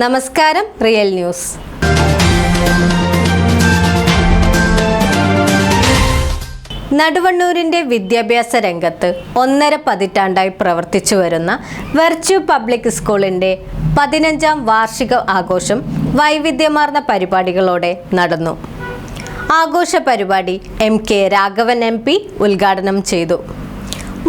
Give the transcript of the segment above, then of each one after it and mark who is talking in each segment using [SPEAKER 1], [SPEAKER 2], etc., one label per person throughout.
[SPEAKER 1] നമസ്കാരം real news. നടുവണ്ണൂരിന്റെ വിദ്യാഭ്യാസ രംഗത്ത് ഒന്നര പതിറ്റാണ്ടായി പ്രവർത്തിച്ചു വരുന്ന വെർച്യു പബ്ലിക് സ്കൂളിന്റെ പതിനഞ്ചാം വാർഷിക ആഘോഷം വൈവിധ്യമാർന്ന പരിപാടികളോടെ നടന്നു. ആഘോഷ പരിപാടി M K Raghavan M P ഉദ്ഘാടനം ചെയ്തു.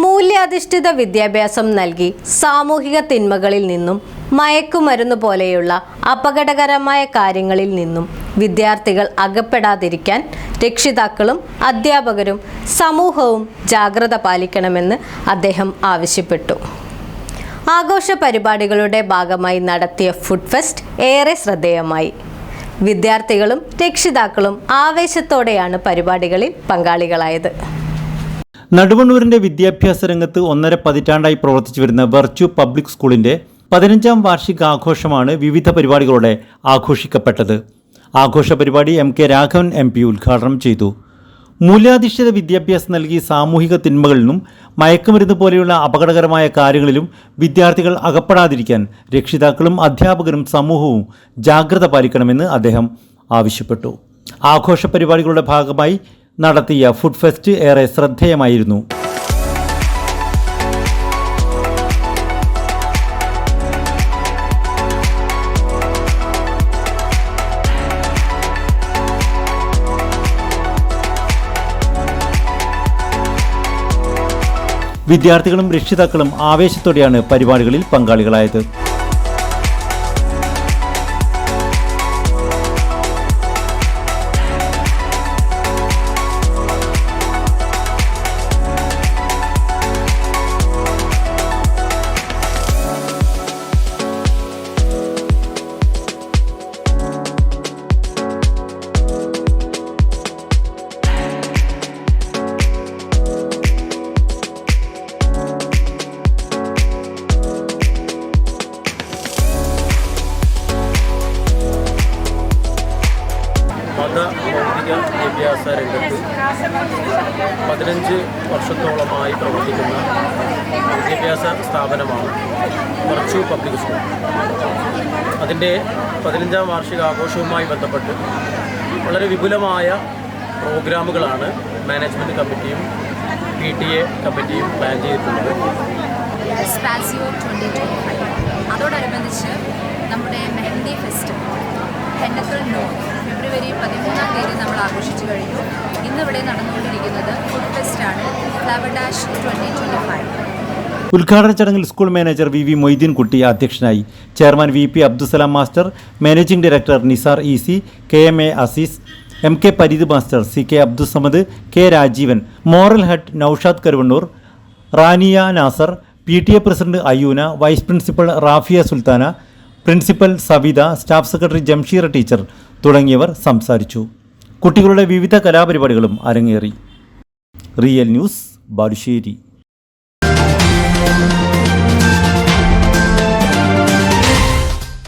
[SPEAKER 1] മൂല്യാധിഷ്ഠിത വിദ്യാഭ്യാസം നൽകി സാമൂഹിക തിന്മകളിൽ നിന്നും മയക്കുമരുന്ന് പോലെയുള്ള അപകടകരമായ കാര്യങ്ങളിൽ നിന്നും വിദ്യാർത്ഥികൾ അകപ്പെടാതിരിക്കാൻ രക്ഷിതാക്കളും അധ്യാപകരും സമൂഹവും ജാഗ്രത പാലിക്കണമെന്ന് അദ്ദേഹം ആവശ്യപ്പെട്ടു. ആഘോഷ പരിപാടികളുടെ ഭാഗമായി നടത്തിയ ഫുഡ് ഫെസ്റ്റ് ഏറെ ശ്രദ്ധേയമായി. വിദ്യാർത്ഥികളും രക്ഷിതാക്കളും ആവേശത്തോടെയാണ് പരിപാടികളിൽ പങ്കാളികളായത്.
[SPEAKER 2] നടുവണ്ണൂരിന്റെ വിദ്യാഭ്യാസ രംഗത്ത് ഒന്നര പതിറ്റാണ്ടായി പ്രവർത്തിച്ചു വരുന്ന വെർച്യു പബ്ലിക് സ്കൂളിന്റെ പതിനഞ്ചാം വാർഷികാഘോഷമാണ് വിവിധ പരിപാടികളോടെ ആഘോഷിക്കപ്പെട്ടത്. ആഘോഷ പരിപാടി M K Raghavan M P ഉദ്ഘാടനം ചെയ്തു. മൂല്യാധിഷ്ഠിത വിദ്യാഭ്യാസം നൽകി സാമൂഹിക തിന്മകളിലും മയക്കുമരുന്ന് പോലെയുള്ള അപകടകരമായ കാര്യങ്ങളിലും വിദ്യാർത്ഥികൾ അകപ്പെടാതിരിക്കാൻ രക്ഷിതാക്കളും അധ്യാപകരും സമൂഹവും ജാഗ്രത പാലിക്കണമെന്ന് അദ്ദേഹം ആവശ്യപ്പെട്ടു. ആഘോഷ പരിപാടികളുടെ ഭാഗമായി നടത്തിയ ഫുഡ് ഫെസ്റ്റ് ഏറെ ശ്രദ്ധേയമായിരുന്നു. വിദ്യാർത്ഥികളും രക്ഷിതാക്കളും ആവേശത്തോടെയാണ് പരിപാടികളിൽ പങ്കാളികളായത്.
[SPEAKER 3] മത ഭൗതിക വിദ്യാഭ്യാസ രംഗത്ത് പതിനഞ്ച് വർഷത്തോളമായി പ്രവർത്തിക്കുന്ന വിദ്യാഭ്യാസ സ്ഥാപനമാണ് വർച്ചു പബ്ലിക് സ്കൂൾ. അതിന്റെ പതിനഞ്ചാം വാർഷിക ആഘോഷവുമായി ബന്ധപ്പെട്ട് വളരെ വിപുലമായ പ്രോഗ്രാമുകളാണ് മാനേജ്മെന്റ് കമ്മിറ്റിയും പി ടി എ കമ്മിറ്റിയും പ്ലാൻ ചെയ്തിട്ടുള്ളത്.
[SPEAKER 4] അതോടനുബന്ധിച്ച് നമ്മുടെ മെഹന്തി ഫെസ്റ്റ് ഹെന്നക്കൽ നോ ആഘോഷിച്ചു കഴിഞ്ഞു. ഇന്നിവിടെ നടന്നുകൊണ്ടിരിക്കുന്നത് food ഫെസ്റ്റാണ് flower dash twenty twenty five
[SPEAKER 2] ഉദ്ഘാടന ചടങ്ങിൽ school manager V V Moideen Kutty അധ്യക്ഷനായി. Chairman V P Abdussalam master managing director Nisar E C K M A Azeez M K Pareed master C K Abdussamad K Rajeevan moral head Noushad Karuvannur Raniya Nasar P T A president Ayoona vice principal Rafiya Sultana principal Savitha staff secretary Jamsheer teacher തുടങ്ങിയവർ സംസാരിച്ചു. കുട്ടികളുടെ വിവിധ കലാപരിപാടികളും അരങ്ങേറി. Real news Balussery.